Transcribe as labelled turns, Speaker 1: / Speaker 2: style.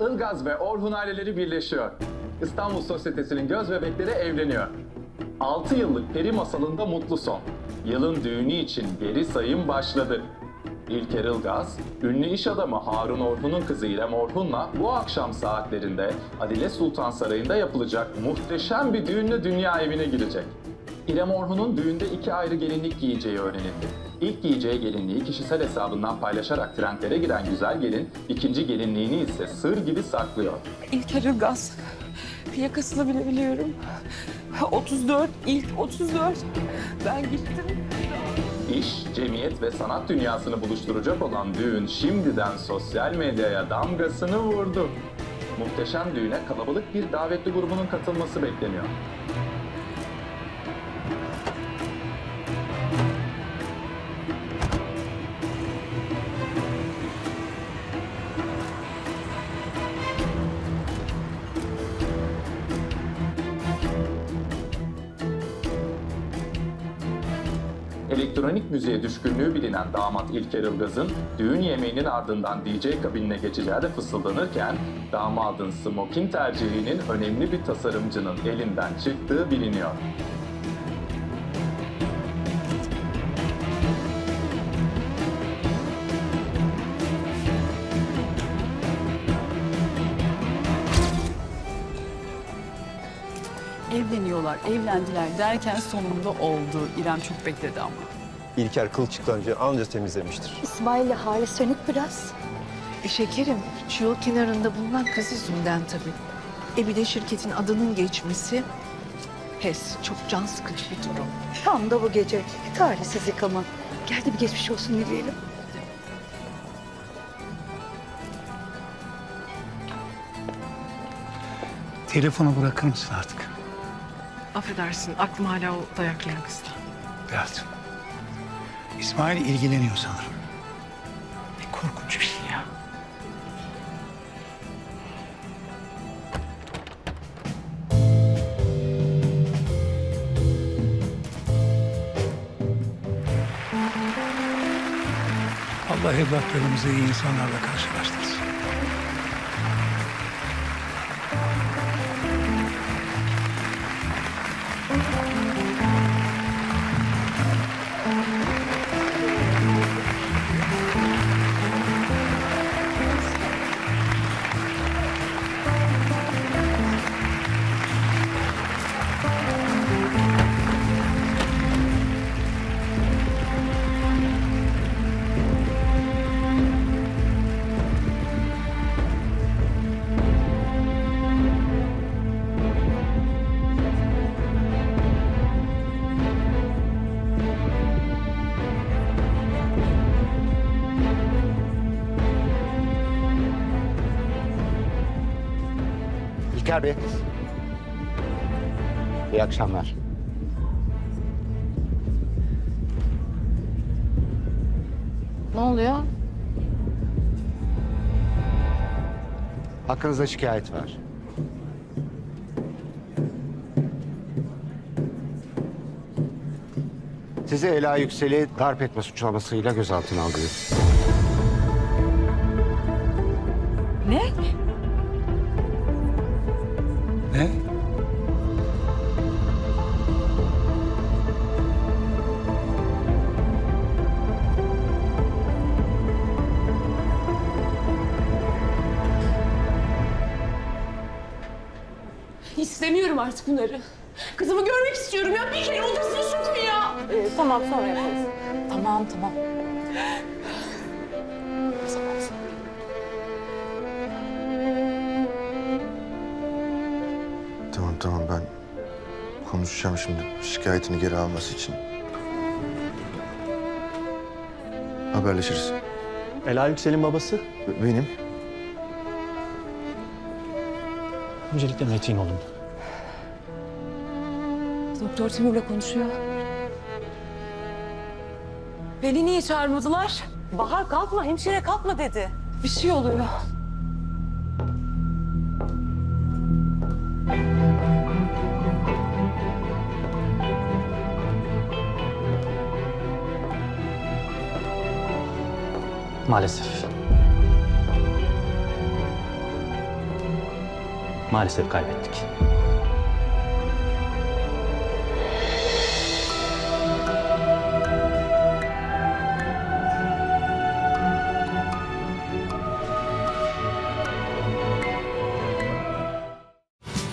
Speaker 1: Ilgaz ve Orhun aileleri birleşiyor. İstanbul Sosyetesi'nin göz bebekleri evleniyor. 6 yıllık peri masalında mutlu son. Yılın düğünü için geri sayım başladı. İlker Ilgaz, ünlü iş adamı Harun Orhun'un kızı İrem Orhun'la bu akşam saatlerinde Adile Sultan Sarayı'nda yapılacak muhteşem bir düğünle dünya evine girecek. İrem Orhun'un düğünde iki ayrı gelinlik giyeceği öğrenildi. İlk giyeceği gelinliği kişisel hesabından paylaşarak trendlere giren güzel gelin, ikinci gelinliğini ise sır gibi saklıyor.
Speaker 2: İlker Ilgaz. Yakasını bile biliyorum. 34, ilk 34. Ben gittim.
Speaker 1: İş, cemiyet ve sanat dünyasını buluşturacak olan düğün şimdiden sosyal medyaya damgasını vurdu. Muhteşem düğüne kalabalık bir davetli grubunun katılması bekleniyor. Elektronik müziğe düşkünlüğü bilinen damat İlker Ilgaz'ın düğün yemeğinin ardından DJ kabinine geçeceği de fısıldanırken damadın smoking tercihinin önemli bir tasarımcının elinden çıktığı biliniyor.
Speaker 2: Evleniyorlar, evlendiler derken sonunda oldu. İrem çok bekledi ama.
Speaker 3: İlker kılçıklarınca anca temizlemiştir.
Speaker 4: İsmail'le hali sönük biraz.
Speaker 5: E şekerim, şu yol kenarında bulunan kız yüzünden tabii. E bir de şirketin adının geçmesi. Pes, çok can sıkıcı bir durum.
Speaker 4: Tam da bu gece. Talihsizlik ama. Gel de bir geçmiş olsun dileyelim.
Speaker 6: Telefonu bırakır mısın artık?
Speaker 5: Affedersin, aklım hala o dayak yiyen kızda.
Speaker 6: Berat. İsmail ilgileniyor sanırım. Ne korkunç bir şey ya. Allah evlatlarımızı iyi insanlarla karşılaştırsın.
Speaker 7: İlker Bey. İyi akşamlar.
Speaker 4: Ne oluyor?
Speaker 7: Hakkınızda şikayet var. Sizi Ela Yüksel'i darp etme suçlamasıyla gözaltına.
Speaker 2: Ne?
Speaker 6: Ne?
Speaker 2: İstemiyorum artık bunları. Kızımı görmek istiyorum ya. Bir kere odasını sokun ya. tamam sonra yaparız. Tamam tamam.
Speaker 8: Tamam tamam ben konuşacağım şimdi şikayetini geri alması için. Haberleşiriz.
Speaker 3: Ela Yüksel'in babası.
Speaker 8: Benim.
Speaker 3: Öncelikle Metin olun.
Speaker 2: Doktor Timur'la konuşuyor. Beni niye çağırmadılar?
Speaker 9: Bahar kalkma, hemşire kalkma dedi.
Speaker 2: Bir şey oluyor.
Speaker 10: Maalesef.
Speaker 3: Maalesef kaybettik.